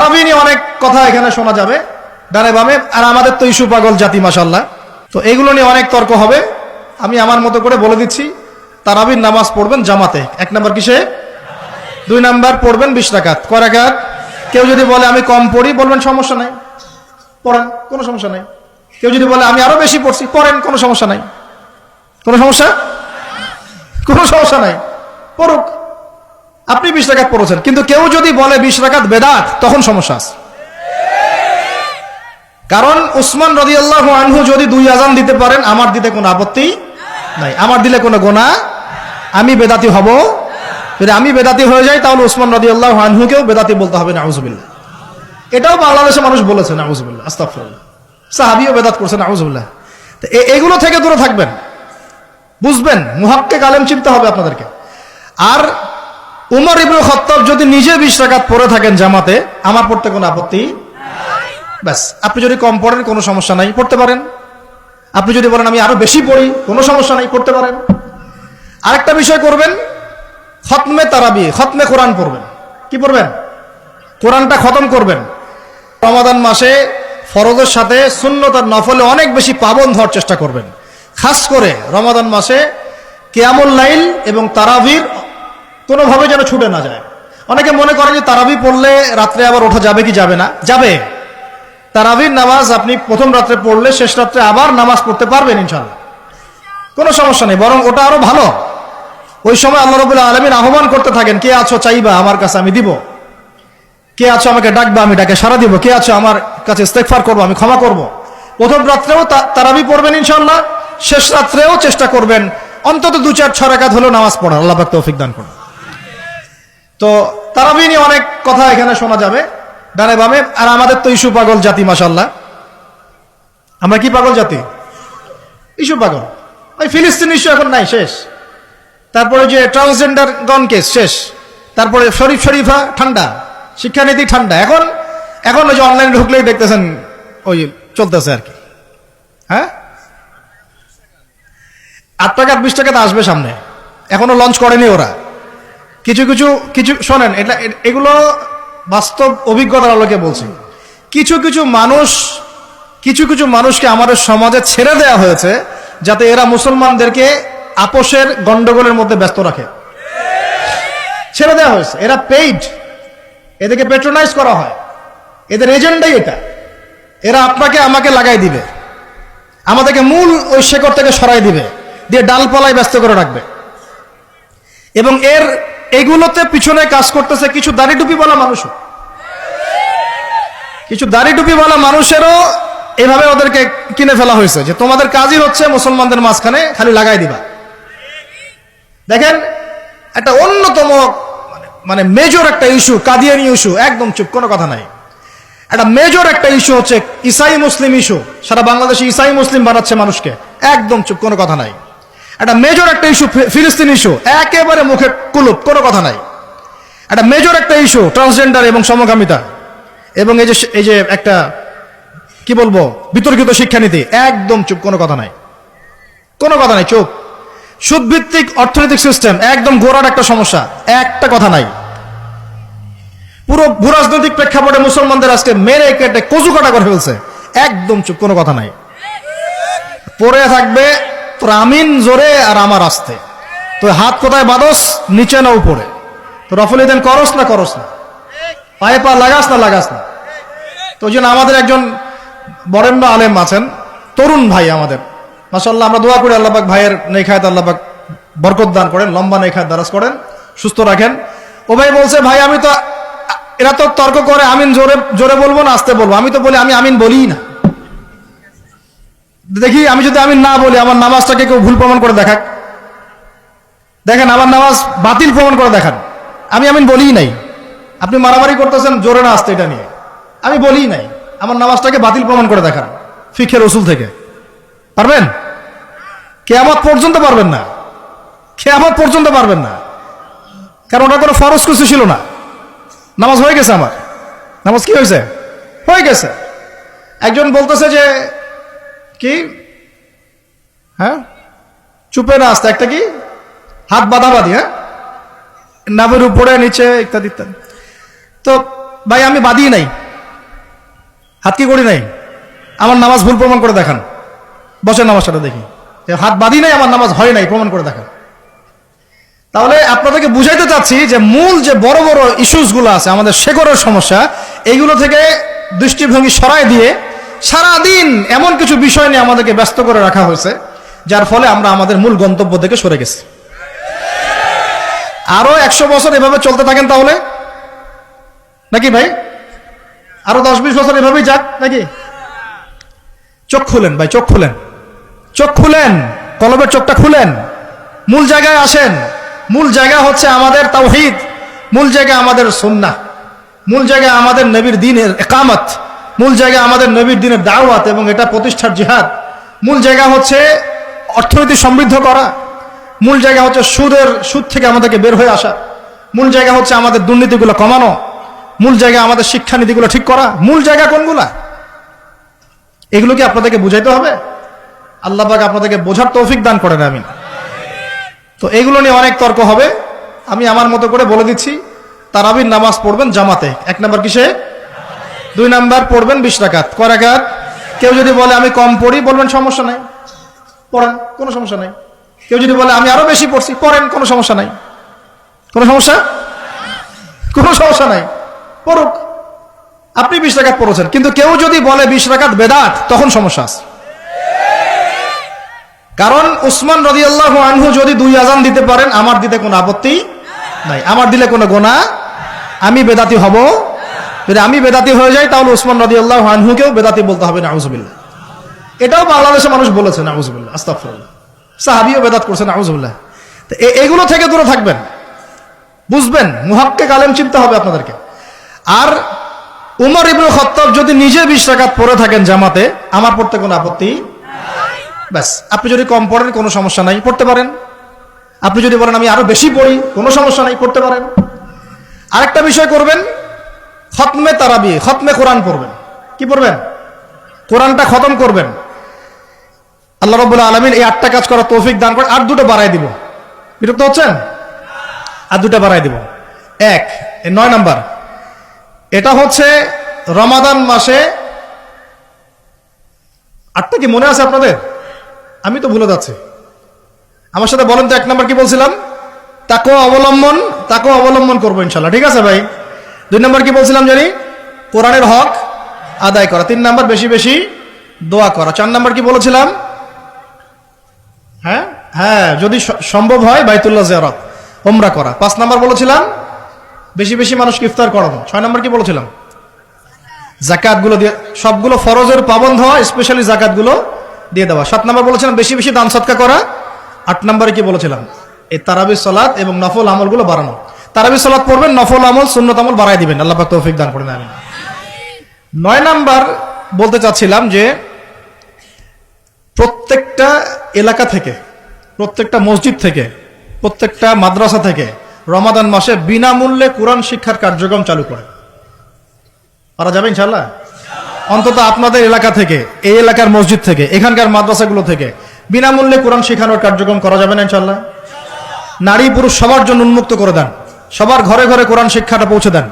তারাবি নিয়ে অনেক কথা এখানে শোনা যাবে, ডানে বামে, আর আমাদের তো ইস্যু পাগল জাতি মাসাল্লাহ তো এগুলো নিয়ে অনেক তর্ক হবে। আমি আমার মতো করে বলে দিচ্ছি, তারাবির নামাজ পড়বেন জামাতে। এক নাম্বার কিসে? দুই নাম্বার পড়বেন বিশ রাকাত। কয় কেউ যদি বলে আমি কম পড়ি, বলবেন সমস্যা নাই। পড়েন, কোনো সমস্যা নাই। কেউ যদি বলে আমি আরও বেশি পড়ছি, পড়েন, কোনো সমস্যা নাই। কোনো সমস্যা? কোনো সমস্যা নাই। পড়ুক। আপনি বিশ রাকাত পড়েছেন, কিন্তু কেউ যদি বলে বিশ রাকাত বেদাত, তখন সমস্যা আছে। কারণ উসমান রদিয়াল্লাহ আনহু যদি দুই আজান দিতে পারেন, আমার দিতে কোনো আপত্তি নাই। আমার দিলে কোনো গোনা আমি বেদাতি হব। যদি আমি বেদাতি হয়ে যাই, তাহলে উসমান রদিয়াল্লাহ আনহুকেও বেদাতি বলতে হবে, নাউজুবিল্লাহ। এটাও বাংলাদেশের মানুষ বলেছে, নাউজুবিল্লাহ আস্তাফরুল্লাহ সাহাবিও বেদাত করছে, নাউজুবিল্লাহ। এগুলো থেকে দূরে থাকবেন। বুঝবেন, মুহাক্কে আলেম চিনতে হবে আপনাদেরকে। আর উমর ইবনুল খত্তাব যদি নিজে বিশ রাকাত পড়ে থাকেন জামাতে, আমার পড়তে কোনো আপত্তি? ব্যাস, আপনি যদি কম পড়েন, কোনো সমস্যা নাই, পড়তে পারেন। আপনি যদি বলেন আমি আরও বেশি পড়ি, কোনো সমস্যা নাই, পড়তে পারেন। আরেকটা বিষয় করবেন, খতমে তারাবি, খতমে কোরআন পড়বেন। কি পড়বেন? কোরআনটা খতম করবেন। রমাদান মাসে ফরজের সাথে শূন্যতার নফলে অনেক বেশি পাবন ধর চেষ্টা করবেন। খাস করে রমাদান মাসে কেয়ামুল লাইল এবং তারাবির কোনোভাবে যেন ছুটে না যায়। অনেকে মনে করেন যে তারাবি পড়লে রাত্রে আবার ওঠা যাবে কি যাবে না? যাবে। তারাবির নামাজ আপনি প্রথম রাত্রে পড়লে শেষ রাত্রে আবার নামাজ পড়তে পারবেন ইনশাল্লাহ কোনো সমস্যা নেই, বরং ওটা আরও ভালো। ওই সময় আল্লাহ রবুল্লাহ আলমিন আহ্বান করতে থাকেন, কে আছো চাইবা আমার কাছে আমি দিব। কে আছো আমাকে ডাকবা আমি ডাকে সারা দিব। কে আছো আমার কাছে ইস্তেকফার করব আমি ক্ষমা করব? প্রথম রাত্রেও তারাবি পড়বেন ইনশাল্লাহ শেষ রাত্রেও চেষ্টা করবেন। অন্তত দু চার ছ রাকাত হলেও নামাজ পড়া আল্লাহ তৌফিক দান করুন। তো তারাবি নিয়ে অনেক কথা এখানে শোনা যাবে, ডানে বামে, আর আমাদের তো ইস্যু পাগল জাতি মাসাল্লাহ আমরা কি পাগল জাতি? ইস্যু পাগল। ওই ফিলিস্তিন ইস্যু এখন নাই, শেষ। তারপরে যে ট্রান্সজেন্ডার গন কেস শেষ। তারপরে শরীফ শরীফা, ঠান্ডা। শিক্ষানীতি ঠান্ডা। এখন এখন ওই যে অনলাইনে ঢুকলেই দেখতেছেন, ওই চলতেছে আর কি। হ্যাঁ? আট টাকা, বিশ টাকা তো আসবে সামনে। এখনও লঞ্চ করেনি ওরা। কিছু কিছু কিছু, শোনেন, এটা এগুলো বাস্তব অভিজ্ঞতার আলোকে বলছি। কিছু কিছু মানুষ, কিছু কিছু মানুষকে আমাদের সমাজে ছেড়ে দেওয়া হয়েছে, যাতে এরা মুসলমানদেরকে আপোষের গন্ডগোলের মধ্যে ব্যস্ত রাখে। ছেড়ে দেওয়া হয়েছে। এরা পেইড এদেরকে পেট্রোনাইজ করা হয়। এদের এজেন্ডাই এটা। এরা আপনাকে আমাকে লাগাই দিবে। আমাদেরকে মূল ওই শেকড় থেকে সরাই দিবে। দিয়ে ডালপালায় ব্যস্ত করে রাখবে। এবং এর এগুলোতে পিছনে কাজ করতেছে কিছু দাড়ি টুপিওয়ালা মানুষও। কিছু দাড়ি টুপিওয়ালা মানুষেরও এভাবে ওদেরকে কিনে ফেলা হয়েছে যে তোমাদের কাজই হচ্ছে মুসলমানদের মাঝখানে খালি লাগাই দিবা। দেখেন, একটা অন্যতম মানে- মানে মেজর একটা ইস্যু কাদিয়ানি ইস্যু একদম চুপ, কোনো কথা নাই। একটা মেজর একটা ইস্যু হচ্ছে ইসাই মুসলিম ইস্যু সারা বাংলাদেশে ইসাই মুসলিম বানাচ্ছে মানুষকে, একদম চুপ, কোনো কথা নাই। একটা মেজর একটা ইস্যু ফিলিস্তিন ইস্যু একেবারে মুখে কুলুপ, কোনো কথা নাই। একটা মেজর একটা ইস্যু ট্রান্সজেন্ডার এবং সমকামিতা। এবং এই যে এই যে একটা, কি বলব, বিতর্কিত শিক্ষানীতি, একদম চুপ, কোনো কথা নাই। কোনো কথা নাই, চুপ। সুদভিত্তিক অর্থনৈতিক সিস্টেম একদম গোড়ার একটা সমস্যা, একটা কথা নাই। পুরো ভূরাজনৈতিক প্রেক্ষাপটে মুসলমানদের আজকে মেরে কেটে কচু কাটা করে ফেলছে, একদম চুপ, কোনো কথা নাই। পড়ে থাকবে তোর আমিন জোরে আর আমার আসতে। তো হাত কোথায় বাদস? নিচে না উপরে। তো রফল দেন করস না করস না? পায়ে পা লাগাস না লাগাস না? তো ওই জন্য আমাদের একজন বরেণ্য আলেম আছেন, তরুণ ভাই আমাদের। মাসাল্লাহ আমরা দোয়া করি আল্লাহবাক ভাইয়ের নেখায়ত আল্লাহবাক বরকত দান করেন, লম্বা নেখায় দারাজ করেন, সুস্থ রাখেন। ও ভাই বলছে, ভাই, আমি তো, এরা তো তর্ক করে, আমিন জোরে জোরে বলব না, আসতে বলব। আমি তো বলি, আমি আমিন বলিই না। দেখি, আমি যদি আমি না বলি, আমার নামাজটাকে কেউ ভুল প্রমাণ করে দেখাক। দেখেন, আমার নামাজ বাতিল প্রমাণ করে দেখান। আমি আমিন বলিই নাই। আপনি মারামারি করতেছেন, জোরে না আসতে এটা নিয়ে। আমি বলিই নাই, আমার নামাজটাকে বাতিল প্রমাণ করে দেখান ফিখের রসুল থেকে। পারবেন? কেয়ামত পর্যন্ত পারবেন না। কেয়ামত পর্যন্ত পারবেন না। কারণ ওটা কোনো ফরজ কিছু ছিল না। নামাজ হয়ে গেছে আমার। নামাজ কি হয়েছে? হয়ে গেছে। একজন বলতেছে যে কি? হ্যাঁ? চুপে না আসতে, একটা কি? হাত বাঁধাবাঁধি হ্যাঁ? নামের উপরে, নিচে, ইত্যাদি ইত্যাদি। তো ভাই, আমি বাদিই নাই। হাত কি করি নাই? আমার নামাজ ভুল প্রমাণ করে দেখান। বসে নামাজটা দেখি। হাত বাঁধি নাই, আমার নামাজ হয় নাই, প্রমাণ করে দেখান। তাহলে আপনাদেরকে বুঝাইতে চাচ্ছি যে মূল যে বড় বড় ইস্যুসগুলো আছে, আমাদের শেকড়ের সমস্যা এইগুলো থেকে দৃষ্টিভঙ্গি সরাই দিয়ে সারাদিন এমন কিছু বিষয় নিয়ে আমাদেরকে ব্যস্ত করে রাখা হয়েছে, যার ফলে আমরা আমাদের মূল গন্তব্য থেকে সরে গেছি। আরও একশো বছর এভাবে চলতে থাকেন তাহলে? নাকি ভাই? আরও দশ বিশ বছর এভাবেই যাক, নাকি? চোখ খুলেন ভাই, চোখ খুলেন। চোখ খুলেন, কলবের চোখটা খুলেন। মূল জায়গায় আসেন। মূল জায়গা হচ্ছে আমাদের তাওহিদ। মূল জায়গা আমাদের সুন্নাহ। মূল জায়গা আমাদের নবীর দিনের একামত। মূল জায়গা আমাদের নবীর দিনের দাওয়াত এবং এটা প্রতিষ্ঠার জিহাদ। মূল জায়গা হচ্ছে অর্থনীতি সমৃদ্ধ করা। মূল জায়গা হচ্ছে সুদের, সুদ থেকে আমাদেরকে বের হয়ে আসা। মূল জায়গা হচ্ছে আমাদের দুর্নীতিগুলো কমানো। মূল জায়গা আমাদের শিক্ষানীতিগুলো ঠিক করা। মূল জায়গা কোনগুলা? এগুলো কি আপনাদেরকে বুঝাইতে হবে? আল্লাহ পাক আপনাদেরকে বোঝার তৌফিক দান করেন আমি তো এগুলো নিয়ে অনেক তর্ক হবে। আমি আমার মতো করে বলে দিচ্ছি। তারাবির নামাজ পড়বেন জামাতে। এক নম্বর কিসে? দুই নাম্বার পড়বেন বিশ রাকাত। কয় কেউ যদি বলে, আমি কম পড়ি, বলবেন, সমস্যা নাই। পড়েন, কোনো সমস্যা নাই। কেউ যদি বলে, আমি আরও বেশি পড়ছি, পড়েন, কোনো সমস্যা নাই। কোনো সমস্যা? কোনো সমস্যা নাই। পড়ুক। আপনি বিশ রাকাত পড়েছেন, কিন্তু কেউ যদি বলে, বিশ রাকাত বেদাত, তখন সমস্যা আছে। কারণ উসমান রদিয়াল্লাহ আনহু যদি দুই আজান দিতে পারেন, আমার দিতে কোনো আপত্তি নাই। আমার দিলে কোনো গোনা, আমি বেদাতি হব যদি আমি বেদাতি হয়ে যাই, তাহলে উসমান রদিয়াল্লাহ আনহুকেও বেদাতি বলতে হবে, নাউজুবিল্লাহ। এটাও বাংলাদেশের মানুষ বলেছে, নাউজুবিল্লাহ আস্তাফরুল্লাহ সাহাবিও বেদাত করছে, নাউজুবিল্লাহ। তো এগুলো থেকে দূরে থাকবেন। বুঝবেন, মুহাক্কে কালেম চিনতে হবে আপনাদেরকে। আর উমর ইবনুল খত্তাব যদি নিজে বিশ পড়ে থাকেন জামাতে, আমার পড়তে কোনো আপত্তি ব্যাস, আপনি যদি কম পড়েন, কোনো সমস্যা নাই, পড়তে পারেন। আপনি যদি বলেন আমি আরও বেশি পড়ি, কোনো সমস্যা নাই, পড়তে পারেন। আরেকটা বিষয় করবেন খতমে তারাবি, খতমে কোরআন পড়বেন। কি পড়বেন? কোরআনটা খতম করবেন। আল্লাহ রব্বুল্লাহ আলমিন এই আটটা কাজ করার তৌফিক দান করে আর দুটো বাড়াই দিব। বিরক্ত হচ্ছেন? আর দুটো বাড়াই দিব। এক নয় নাম্বার। এটা হচ্ছে রমাদান মাসে আটটা কি মনে আছে আপনাদের? আমি তো ভুলে যাচ্ছি। আমার সাথে বলেন তো এক নাম্বার কি বলছিলাম? তাকেও অবলম্বন তাকেও অবলম্বন করব ইনশাল্লাহ। ঠিক আছে ভাই? দুই নম্বর কি বলছিলাম জানি? কোরআনের হক আদায় করা। তিন নাম্বার বেশি বেশি দোয়া করা। চার নাম্বার কি বলেছিলাম? হ্যাঁ? হ্যাঁ যদি সম্ভব হয় বাইতুল্লাহ জিয়ারত ওমরা করা। পাঁচ নাম্বার বলেছিলাম, বেশি বেশি মানুষকে ইফতার করানো। ছয় নম্বর কি বলেছিলাম? জাকাতগুলো দিয়ে সবগুলো ফরজের পাবন্ধ হওয়া স্পেশালি জাকাতগুলো দিয়ে দেওয়া। সাত নম্বর বলেছিলাম, বেশি বেশি দান সৎকা করা। আট নম্বরে কি বলেছিলাম? এই তারাবি সালাত এবং নফল আমলগুলো বাড়ানো। তারাবি সালাত পড়বেন, নফল আমল, সুন্নত আমল বাড়াই দিবেন। আল্লাহ পাক তৌফিক দান করেন আমি নয় নাম্বার বলতে চাচ্ছিলাম যে, প্রত্যেকটা এলাকা থেকে, প্রত্যেকটা মসজিদ থেকে, প্রত্যেকটা মাদ্রাসা থেকে রমাদান মাসে বিনামূল্যে কোরআন শিক্ষার কার্যক্রম চালু করে। পারা যাবে ইনশাল্লাহ অন্তত আপনাদের এলাকা থেকে, এই এলাকার মসজিদ থেকে, এখানকার মাদ্রাসাগুলো থেকে বিনামূল্যে কোরআন শেখানোর কার্যক্রম করা যাবে না ইনশাল্লাহ নারী পুরুষ সবার জন্য উন্মুক্ত করে দেন। সবার ঘরে ঘরে কোরআন শিক্ষাটা পৌঁছে দেন।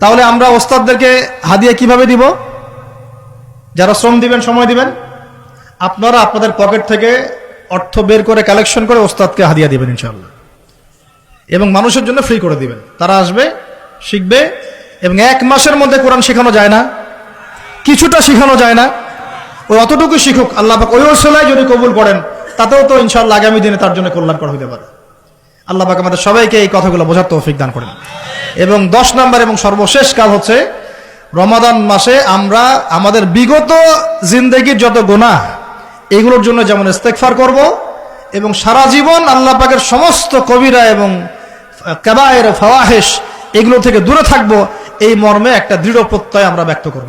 তাহলে আমরা ওস্তাদদেরকে হাদিয়া কীভাবে দিব? যারা শ্রম দিবেন, সময় দিবেন, আপনারা আপনাদের পকেট থেকে অর্থ বের করে কালেকশন করে ওস্তাদকে হাদিয়া দিবেন ইনশাল্লাহ এবং মানুষের জন্য ফ্রি করে দিবেন। তারা আসবে, শিখবে, এবং এক মাসের মধ্যে কোরআন শেখানো যায় না। কিছুটা শেখানো যায় না। ওই অতটুকু শিখুক, আল্লাহ ওই ওসলায় যদি কবুল করেন, তাতেও তো ইনশাআল্লাহ আগামী দিনে তার জন্য কল্যাণ করা হতে পারে। আল্লাহ পাক আমাদের সবাইকে এই কথাগুলো বোঝার তৌফিক দান করেন। এবং দশ নম্বর এবং সর্বশেষ কাজ হচ্ছে, রমাদান মাসে আমরা আমাদের বিগত জিন্দেগির যত গোনা এগুলোর জন্য যেমন ইস্তেকফার করব এবং সারা জীবন আল্লাহ পাকের সমস্ত কবিরা এবং কাবায়ের ফওয়াহেশ এগুলো থেকে দূরে থাকব, এই মর্মে একটা দৃঢ় প্রত্যয় আমরা ব্যক্ত করব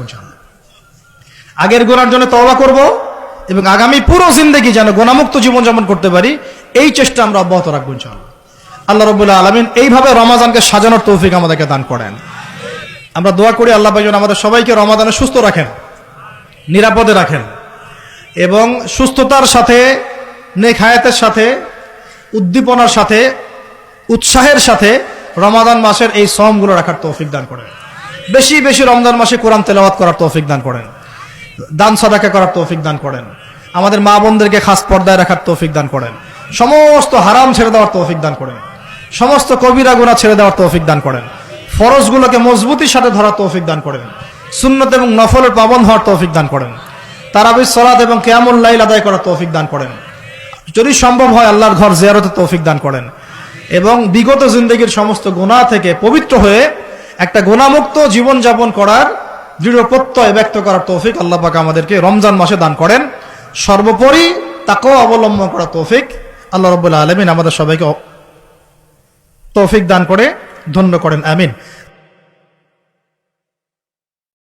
আগের গোনার জন্য তওবা করব এবং আগামী পুরো জিন্দগি যেন গোনামুক্ত জীবনযাপন করতে পারি, এই চেষ্টা আমরা অব্যাহত রাখব ইনশাআল্লাহ। আল্লাহ রবুল্লাহ আলমিন এইভাবে রমাজানকে সাজানোর তৌফিক আমাদেরকে দান করেন। আমরা দোয়া করি আল্লাহ পাক যেন আমাদের সবাইকে রমাদানে সুস্থ রাখেন, নিরাপদে রাখেন এবং সুস্থতার সাথে নেক হায়াতের সাথে, উদ্দীপনার সাথে, উৎসাহের সাথে রমাদান মাসের এই সমগুলো রাখার তৌফিক দান করেন। বেশি বেশি রমজান মাসে কোরআন তেলাওয়াত করার তৌফিক দান করেন, দান সদাকা করার তৌফিক দান করেন, আমাদের মা বোনদেরকে খাস পর্দায় রাখার তৌফিক দান করেন, সমস্ত হারাম ছেড়ে দেওয়ার তৌফিক দান করেন। সমস্ত কবিরা গুণা ছেড়ে দেওয়ার তৌফিক দান করেন। ফরজগুলোকে মজবুতির সাথে ধরার তৌফিক দান করেন। সুন্নত এবং নফলের পাবন হওয়ার তৌফিক দান করেন। তারাবির সলাদ এবং কেয়ামুল লাইল আদায় করার তৌফিক দান করেন। যদি সম্ভব হয় আল্লাহর ঘর জিয়ারতে তৌফিক দান করেন। এবং বিগত জিন্দগির সমস্ত গুণা থেকে পবিত্র হয়ে একটা গুণামুক্ত জীবনযাপন করার দৃঢ় প্রত্যয় ব্যক্ত করার তৌফিক আল্লাহ পাক আমাদেরকে রমজান মাসে দান করেন। সর্বোপরি তাকেও অবলম্বন করার তৌফিক আল্লাহ রব্বুল্লাহ আলমিন আমাদের সবাইকে তৌফিক দান করে ধন্য করেন আমিন।